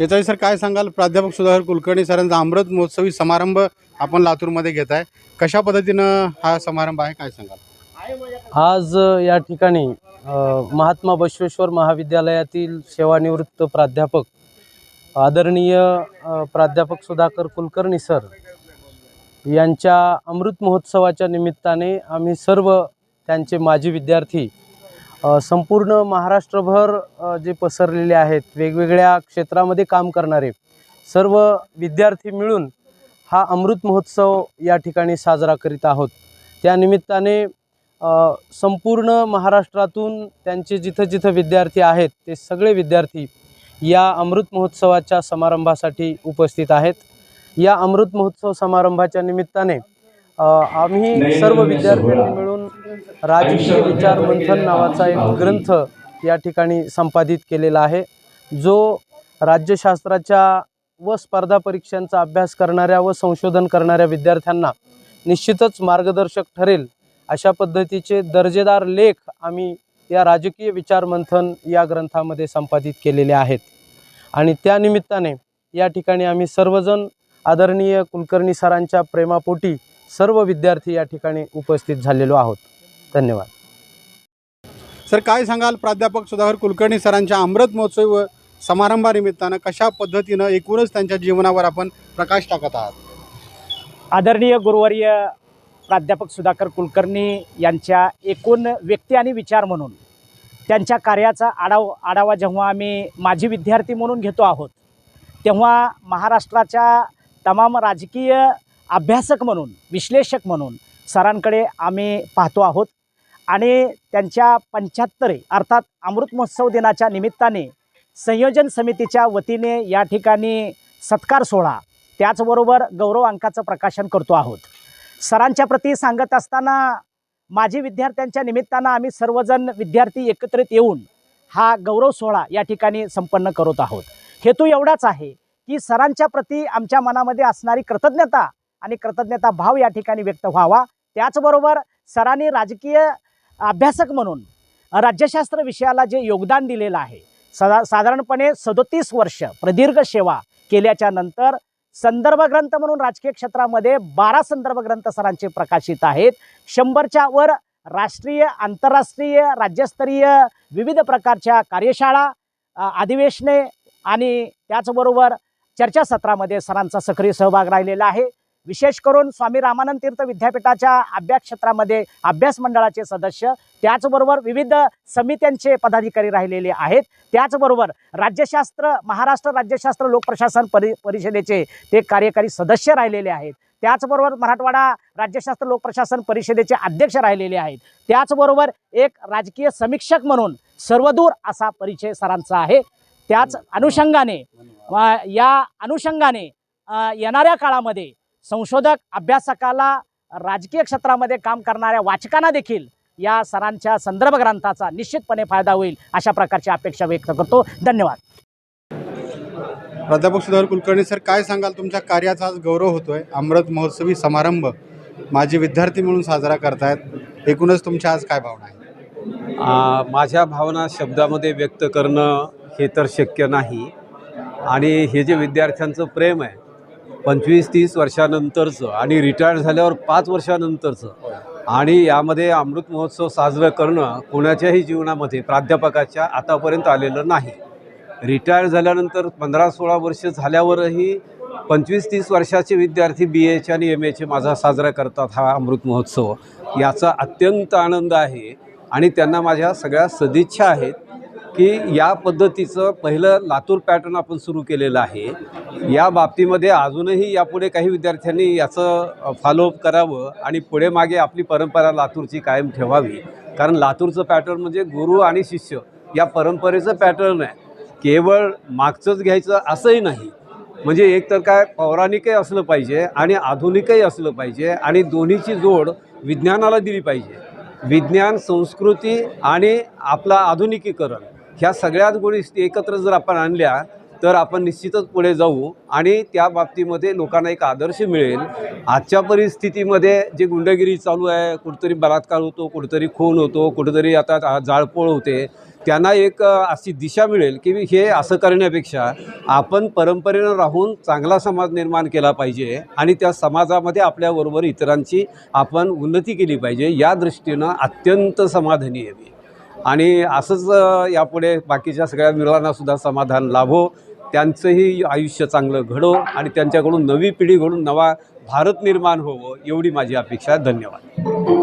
याचाही सर काय सांगाल? प्राध्यापक सुधाकर कुलकर्णी सरांचा अमृत महोत्सवी समारंभ आपण लातूरमध्ये घेत आहे कशा पद्धतीनं हा समारंभ आहे? काय सांगाल? आज या ठिकाणी महात्मा बसवेश्वर महाविद्यालयातील सेवानिवृत्त प्राध्यापक आदरणीय प्राध्यापक सुधाकर कुलकर्णी सर यांच्या अमृत महोत्सवाच्या निमित्ताने आम्ही सर्व त्यांचे माजी विद्यार्थी संपूर्ण महाराष्ट्रभर जे पसरलेले आहेत वेगवेगळ्या क्षेत्रामध्ये काम करणारे सर्व विद्यार्थी मिळून हा अमृत महोत्सव या ठिकाणी साजरा करीत आहोत. त्यानिमित्ताने संपूर्ण महाराष्ट्रातून त्यांचे जिथं जिथं विद्यार्थी आहेत ते सगळे विद्यार्थी या अमृत महोत्सवाच्या समारंभासाठी उपस्थित आहेत. या अमृत महोत्सव समारंभाच्या निमित्ताने आम्ही सर्व विद्यार्थ्यांनी मिळून राजकीय विचार मंथन नावाचा एक ग्रंथ या ठिकाणी संपादित केलेला आहे. जो राज्यशास्त्राच्या व स्पर्धा परीक्षांचा अभ्यास करणाऱ्या व संशोधन करणाऱ्या विद्यार्थ्यांना निश्चितच मार्गदर्शक ठरेल अशा पद्धतीचे दर्जेदार लेख आम्ही या राजकीय विचार मंथन या ग्रंथामध्ये संपादित केलेले आहेत. आणि त्यानिमित्ताने या ठिकाणी आम्ही सर्वजण आदरणीय कुलकर्णी सरांच्या प्रेमापोटी सर्व विद्यार्थी या ठिकाणी उपस्थित झालेलो आहोत. धन्यवाद. सर काय सांगाल प्राध्यापक सुधाकर कुलकर्णी सरांच्या अमृत महोत्सव समारंभानिमित्तानं कशा पद्धतीनं एकूणच त्यांच्या जीवनावर आपण प्रकाश टाकत आहात? आदरणीय गुरुवर्य प्राध्यापक सुधाकर कुलकर्णी यांच्या एकूण व्यक्ती आणि विचार म्हणून त्यांच्या कार्याचा आढाव आढावा जेव्हा आम्ही माजी विद्यार्थी म्हणून घेतो आहोत तेव्हा महाराष्ट्राच्या तमाम राजकीय अभ्यासक म्हणून विश्लेषक म्हणून सरांकडे आम्ही पाहतो आहोत. आणि त्यांच्या पंच्याहत्तरे अर्थात अमृत महोत्सव दिनाच्या निमित्ताने संयोजन समितीच्या वतीने या ठिकाणी सत्कार सोहळा त्याचबरोबर गौरव अंकाचं प्रकाशन करतो आहोत. सरांच्या प्रती सांगत असताना माजी विद्यार्थ्यांच्या निमित्तानं आम्ही सर्वजण विद्यार्थी एकत्रित येऊन हा गौरव सोहळा या ठिकाणी संपन्न करत आहोत. हेतू एवढाच आहे की सरांच्या प्रती आमच्या मनामध्ये असणारी कृतज्ञता आणि कृतज्ञता भाव या ठिकाणी व्यक्त व्हावा. त्याचबरोबर सरांनी राजकीय अभ्यासक म्हणून राज्यशास्त्र विषयाला जे योगदान दिलेलं आहे सदा साधारणपणे सदोतीस वर्ष प्रदीर्घ सेवा केल्याच्यानंतर संदर्भ ग्रंथ म्हणून राजकीय क्षेत्रामध्ये बारा संदर्भ ग्रंथ सरांचे प्रकाशित आहेत. शंभरच्या वर राष्ट्रीय आंतरराष्ट्रीय राज्यस्तरीय विविध प्रकारच्या कार्यशाळा अधिवेशने आणि त्याचबरोबर चर्चासत्रामध्ये सरांचा सक्रिय सहभाग राहिलेला आहे. विशेष करून स्वामी रामानंद तीर्थ विद्यापीठाच्या अभ्यास क्षेत्रामध्ये अभ्यास मंडळाचे सदस्य त्याचबरोबर विविध समित्यांचे पदाधिकारी राहिलेले आहेत. त्याचबरोबर राज्यशास्त्र महाराष्ट्र राज्यशास्त्र लोकप्रशासन परि परिषदेचे ते कार्यकारी सदस्य राहिलेले आहेत. त्याचबरोबर मराठवाडा राज्यशास्त्र लोकप्रशासन परिषदेचे अध्यक्ष राहिलेले आहेत. त्याचबरोबर एक राजकीय समीक्षक म्हणून सर्वदूर असा परिचय सरांचा आहे. त्याच अनुषंगाने या अनुषंगाने येणाऱ्या काळामध्ये संशोधक अभ्यासकाला राजकीय क्षेत्रामध्ये काम करणाऱ्या वाचकांना देखील या सरांच्या संदर्भ ग्रंथाचा निश्चितपणे फायदा होईल अशा प्रकारची अपेक्षा व्यक्त करतो. धन्यवाद. प्राध्यापक सुधाकर कुलकर्णी सर काय सांगाल? तुमच्या कार्याचा आज गौरव होतोय. अमृत महोत्सवी समारंभ माझे विद्यार्थी म्हणून साजरा करतायत. एकूणच तुमच्या आज काय भावना आहे माझ्या भावना शब्दामध्ये व्यक्त करणं हे तर शक्य नाही. आणि हे जे विद्यार्थ्यांचं प्रेम आहे पंचवीस तीस वर्षानंतरचं आणि रिटायर झाल्यावर पाच वर्षानंतरचं. आणि यामध्ये अमृत महोत्सव साजरं करणं कोणाच्याही जीवनामध्ये प्राध्यापकाच्या आतापर्यंत आलेलं नाही. रिटायर झाल्यानंतर पंधरा सोळा वर्ष झाल्यावरही पंचवीस तीस वर्षाचे विद्यार्थी बी एचे आणि एम एचे माझा साजरा करतात हा अमृत महोत्सव. याचा अत्यंत आनंद आहे आणि त्यांना माझ्या सगळ्या सदिच्छा आहेत. की या पद्धतीचं पहिलं लातूर पॅटर्न आपण सुरू केलेलं आहे. या बाबतीमध्ये अजूनही यापुढे काही विद्यार्थ्यांनी याचं फॉलोअप करावं आणि पुढे मागे आपली परंपरा लातूरची कायम ठेवावी. कारण लातूरचं पॅटर्न म्हणजे गुरु आणि शिष्य या परंपरेचं पॅटर्न आहे. केवळ मागचंच घ्यायचं असंही नाही. म्हणजे एक तर काय पौराणिकही असलं पाहिजे आणि आधुनिकही असलं पाहिजे आणि दोन्हीची जोड विज्ञानाला दिली पाहिजे. विज्ञान संस्कृती आणि आपला आधुनिकीकरण. ह्या सगळ्याच गोष्टी एकत्र जर आपण आणल्या तर आपण निश्चितच पुढे जाऊ आणि त्या बाबतीमध्ये लोकांना एक आदर्श मिळेल. आजच्या परिस्थितीमध्ये जे गुंडगिरी चालू आहे कुठेतरी बलात्कार होतो कुठेतरी खून होतो कुठेतरी आता जाळपोळ होते त्यांना एक अशी दिशा मिळेल की हे असं करण्यापेक्षा आपण परंपरेनं राहून चांगला समाज निर्माण केला पाहिजे आणि त्या समाजामध्ये आपल्याबरोबर इतरांची आपण उन्नती केली पाहिजे. या दृष्टीनं अत्यंत समाधानी आहे आणि असंच यापुढे बाकीच्या सगळ्या मुलांनासुद्धा समाधान लाभो त्यांचंही आयुष्य चांगलं घडो आणि त्यांच्याकडून नवी पिढी घडून नवा भारत निर्माण होवो एवढी माझी अपेक्षा. धन्यवाद.